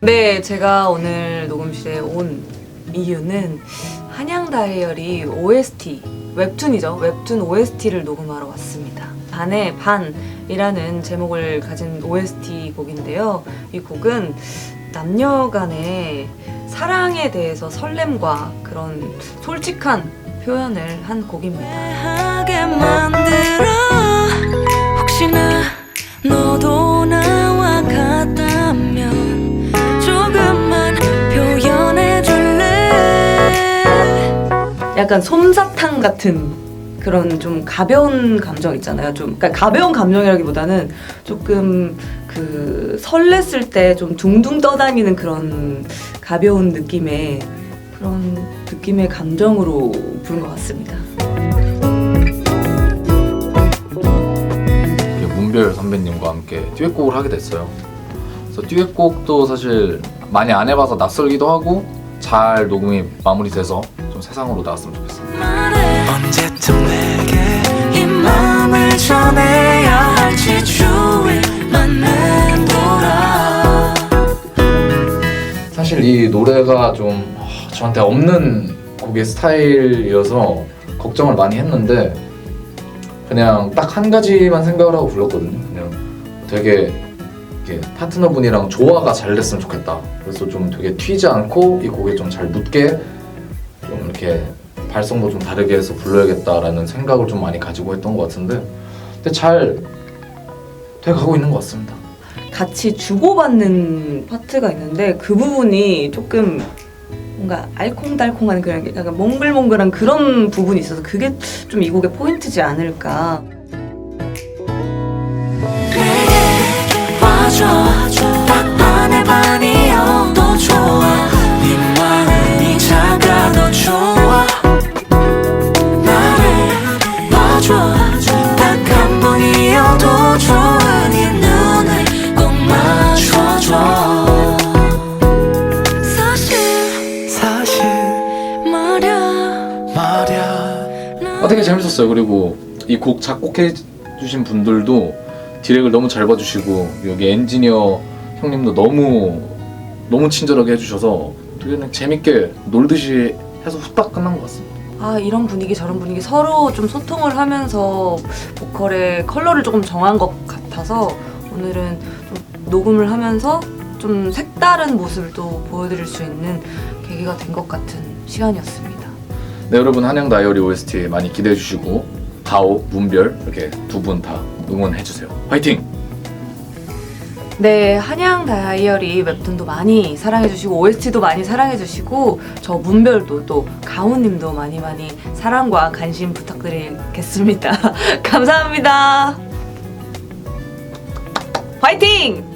네, 제가 오늘 녹음실에 온 이유는 한양 다이어리 OST 웹툰이죠. 웹툰 OST를 녹음하러 왔습니다. 반의 반이라는 제목을 가진 OST 곡인데요. 이 곡은 남녀 간의 사랑에 대해서 설렘과 그런 솔직한 표현을 한 곡입니다. 혹시나 너도 나와 같다면 조금만 표현해 줄래 약간 솜사탕 같은 그런 좀 가벼운 감정 있잖아요. 좀 그러니까 가벼운 감정이라기보다는 조금 그 설렜을 때 좀 둥둥 떠다니는 그런 가벼운 느낌의 그런 느낌의 감정으로 부른 것 같습니다. 함께 듀엣곡을 하게 됐어요. 그래서 듀엣곡도 사실 많이 안 해봐서 낯설기도 하고 잘 녹음이 마무리돼서 좀 세상으로 나왔으면 좋겠습니다. 말해 언제쯤 내게 이 마음을 전해야 할지 주위만 맴돌아 사실 이 노래가 좀 아, 저한테 없는 곡의 스타일이어서 걱정을 많이 했는데 그냥 딱 한 가지만 생각을 하고 불렀거든요. 되게 파트너분이랑 조화가 잘 됐으면 좋겠다. 그래서 좀 되게 튀지 않고 이 곡에 좀 잘 묻게 좀 이렇게 발성도 좀 다르게 해서 불러야겠다라는 생각을 좀 많이 가지고 했던 것 같은데 근데 잘 돼가고 있는 것 같습니다. 같이 주고받는 파트가 있는데 그 부분이 조금 뭔가 알콩달콩한 그런 게 약간 몽글몽글한 그런 부분이 있어서 그게 좀 이 곡의 포인트지 않을까. 되게 재밌었어요. 그리고 이 곡 작곡해 주신 분들도 디렉을 너무 잘 봐주시고 여기 엔지니어 형님도 너무 너무 친절하게 해주셔서 되게 그냥 재밌게 놀듯이 해서 후딱 끝난 것 같습니다. 아 이런 분위기 저런 분위기 서로 좀 소통을 하면서 보컬의 컬러를 조금 정한 것 같아서 오늘은 좀 녹음을 하면서 좀 색다른 모습을 또 보여드릴 수 있는 계기가 된 것 같은 시간이었습니다. 네 여러분 한양 다이어리 OST 많이 기대해 주시고 가오, 문별 이렇게 두 분 다 응원해 주세요. 화이팅! 네, 한양 다이어리 웹툰도 많이 사랑해주시고 OST도 많이 사랑해주시고 저 문별도 또 가오님도 많이 많이 사랑과 관심 부탁드리겠습니다. 감사합니다. 화이팅!